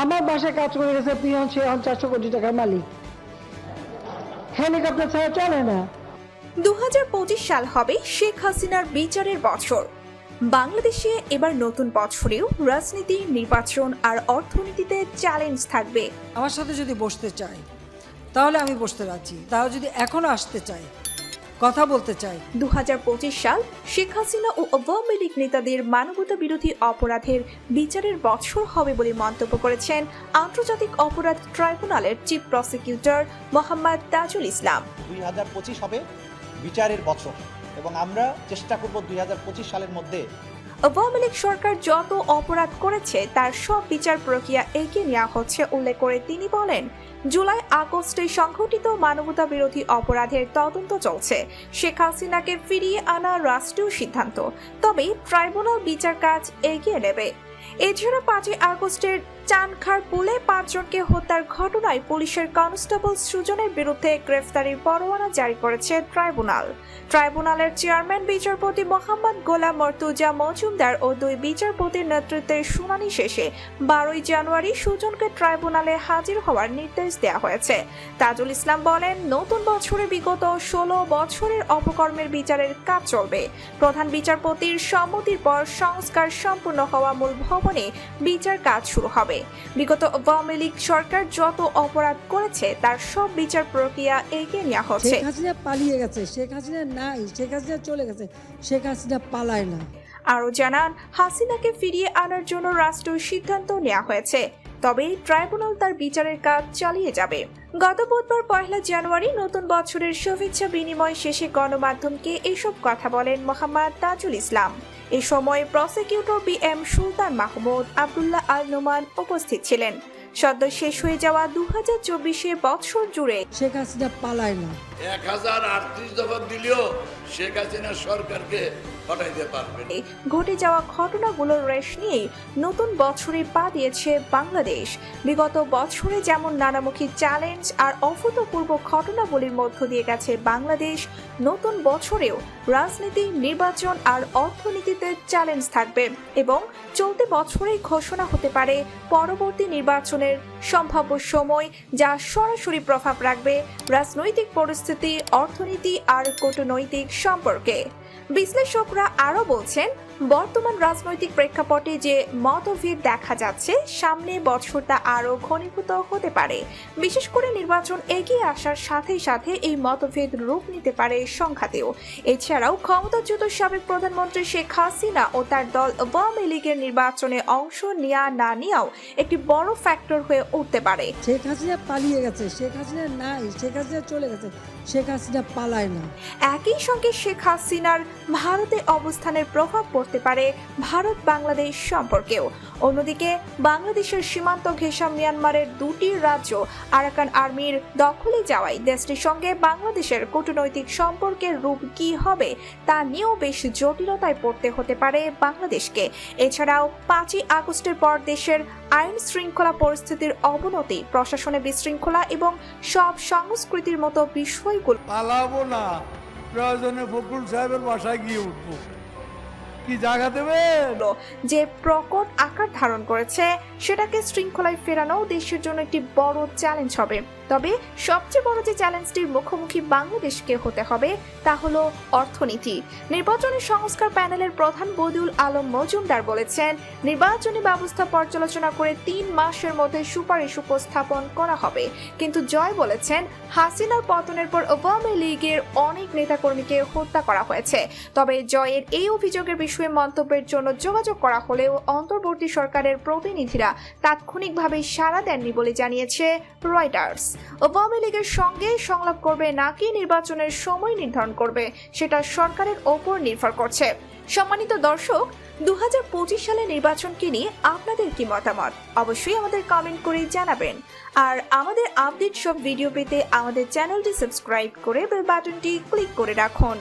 আমার বাসায় কাজ করে গেছে পিয়ন সে এখন চারশো কোটি টাকার মালিক। হেলিকপ্টার ছাড়া চলে না। দু হাজার পঁচিশ সাল হবে শেখ হাসিনার বিচারের বছর। বাংলাদেশে এবার নতুন বছরেও রাজনীতি নির্বাচন আর অর্থনীতিতে চ্যালেঞ্জ থাকবে। আমার সাথে যদি বসতে চায় তাহলে আমি বসতে রাজি। তাও যদি এখনও আসতে চাই কথা বলতে চাই। দু হাজার পঁচিশ সাল শেখ হাসিনা ও আওয়ামী লীগ নেতাদের মানবতা বিরোধী অপরাধের বিচারের বছর হবে বলে মন্তব্য করেছেন আন্তর্জাতিক অপরাধ ট্রাইব্যুনালের চিফ প্রসিকিউটর মোহাম্মদ তাজুল ইসলাম। দুই হাজার পঁচিশ হবে বিচারের বছর এবং আমরা চেষ্টা করব দুই হাজার পঁচিশ সালের মধ্যে আওয়ামী লীগ সরকার যত অপরাধ করেছে তার সব বিচার প্রক্রিয়া এগিয়ে নেওয়া হচ্ছে উল্লেখ করে তিনি বলেন জুলাই আগস্টে সংঘটিত মানবতা বিরোধী অপরাধের তদন্ত চলছে। শেখ হাসিনাকে ফিরিয়ে আনা রাষ্ট্রীয় সিদ্ধান্ত। তবে ট্রাইব্যুনাল বিচার কাজ এগিয়ে নেবে। এছাড়া পাঁচই আগস্টের চানখার পুলে পাঁচজনকে হত্যার ঘটনায় পুলিশের কনস্টেবল সুজনের বিরুদ্ধে গ্রেফতারির পরোয়ানা জারি করেছে ট্রাইব্যুনাল। ট্রাইব্যুনালের চেয়ারম্যান, বিচারপতি মোহাম্মদ গোলাম মর্তুজা মজুমদার ও দুই বিচারপতির নেতৃত্বে শুনানি শেষে বারোই জানুয়ারি সুজনকে ট্রাইব্যুনালে হাজির হওয়ার নির্দেশ দেওয়া হয়েছে। তাজুল ইসলাম বলেন, নতুন বছরে বিগত ষোলো বছরের অপকর্মের বিচারের কাজ চলবে। প্রধান বিচারপতির সম্মতির পর সংস্কার সম্পূর্ণ হওয়া মূল ভবনে বিচার কাজ শুরু হবে। বিগত আওয়ামী লীগ সরকার যত অপরাধ করেছে তার সব বিচার প্রক্রিয়া এগিয়ে নেওয়া হচ্ছে। শেখ হাসিনা পালিয়ে গেছে। শেখ হাসিনা নাই শেখ হাসিনা চলে গেছে। শেখ হাসিনা পালায় না। আরও জানান হাসিনাকে ফিরিয়ে আনার জন্য রাষ্ট্রীয় সিদ্ধান্ত নেওয়া হয়েছে। তবে ট্রাইব্যুনাল তার বিচারের কাজ চালিয়ে যাবে। গত বুধবার পয়লা জানুয়ারি নতুন বছরের শুভেচ্ছা বিনিময় শেষে গণমাধ্যমকে এসব কথা বলেন মোহাম্মদ তাজুল ইসলাম। এ সময় prosecutor B M Sultan Mahmud Abdullah Al Noman উপস্থিত ছিলেন। সদ্য শেষ হয়ে যাওয়া দু হাজার চব্বিশে বছর জুড়ে শেখ হাসিনা পালায় না। এক হাজার আটত্রিশ দফা দিলেও শেখ হাসিনা সরকারকে ঘটে যাওয়া ঘটনাগুলোর রেশ নিয়ে নতুন বছরে পা দিয়েছে বাংলাদেশ। বিগত বছরে যেমন নানামুখী চ্যালেঞ্জ আর অভূতপূর্ব ঘটনাবলীর মধ্য দিয়ে গেছে বাংলাদেশ, নতুন বছরেও রাজনীতি, নির্বাচন আর অর্থনীতিতে চ্যালেঞ্জ থাকবে এবং চলতি বছরেই ঘোষণা হতে পারে পরবর্তী নির্বাচনের সম্ভাব্য সময় যা সরাসরি প্রভাব রাখবে রাজনৈতিক পরিস্থিতি, অর্থনীতি আর কূটনৈতিক সম্পর্কে। বিশ্লেষকরা আরও বলছেন বর্তমান রাজনৈতিক প্রেক্ষাপটে যে মতভেদ দেখা যাচ্ছে সামনে বছর তা আরও ঘনীভূত হতে পারে। বিশেষ করে নির্বাচন এগিয়ে আসার সাথে সাথে এই মতভেদ রূপ নিতে পারে সংঘাতেও। এছাড়াও ক্ষমতাচ্যুত সাবেক প্রধানমন্ত্রী শেখ হাসিনা ও তার দল আওয়ামী লীগের নির্বাচনে অংশ নেওয়া না নেওয়াও একটি বড় ফ্যাক্টর হয়ে উঠতে পারে। শেখ হাসিনা পালিয়ে গেছে শেখ হাসিনা নাই শেখ হাসিনা চলে গেছে শেখ হাসিনা পালায় না। একই সঙ্গে শেখ হাসিনার ভারতে অবস্থানের প্রভাব পড়তে পারে ভারত বাংলাদেশ সম্পর্কেও। অন্যদিকে বাংলাদেশের সীমান্ত ঘেঁষা মিয়ানমারের দুটি রাজ্য আরাকান আর্মির দখলে যাওয়ায় দেশটির সঙ্গে বাংলাদেশের কূটনৈতিক সম্পর্কের রূপ কি হবে তা নিয়েও বেশ জটিলতায় পড়তে হতে পারে বাংলাদেশকে। এছাড়াও পাঁচই আগস্টের পর দেশের আইন শৃঙ্খলা পরিস্থিতির অবনতি, প্রশাসনে বিশৃঙ্খলা এবং সব সংস্কৃতির মতো বিষয়গুলো পালাবো না। প্রয়োজনে ফখরুল সাহেবের বাসায় গিয়ে উঠবো। কি জায়গা যে প্রকট আকার ধারণ করেছে, সেটাকে শৃঙ্খলায় ফেরানো দেশের জন্য একটি বড় চ্যালেঞ্জ হবে। তবে সবচেয়ে বড় যে চ্যালেঞ্জটির মুখোমুখি বাংলাদেশকে হতে হবে, তা হলো অর্থনীতি। নির্বাচনী সংস্কার প্যানেলের প্রধান বদিউল আলম মজুমদার বলেছেন, নির্বাচনী ব্যবস্থা পর্যালোচনা করে তিন মাসের মধ্যে সুপারিশ উপস্থাপন করা হবে। কিন্তু জয় বলেছেন, হাসিনার পতনের পর আওয়ামী লীগের অনেক নেতাকর্মীকে হত্যা করা হয়েছে। তবে জয়ের এই অভিযোগের বিষয়ে মন্তব্যের জন্য যোগাযোগ করা হলেও অন্তর্বর্তী সরকারের প্রতিনিধিরা তাৎক্ষণিকভাবে সাড়া দেননি বলে জানিয়েছে রয়টার্স। আওয়ামী লীগের সঙ্গে সংলাপ করবে নাকি নির্বাচনের সময় নির্ধারণ করবে সেটা সরকারের ওপর নির্ভর করছে। সম্মানিত দর্শক দু হাজার পঁচিশ সালে নির্বাচনকে নিয়ে আপনাদের কি মতামত? অবশ্যই আমাদের কমেন্ট করে জানাবেন। আর আমাদের আপডেট সব ভিডিও পেতে আমাদের চ্যানেলটি সাবস্ক্রাইব করে বেল বাটনটি ক্লিক করে রাখুন।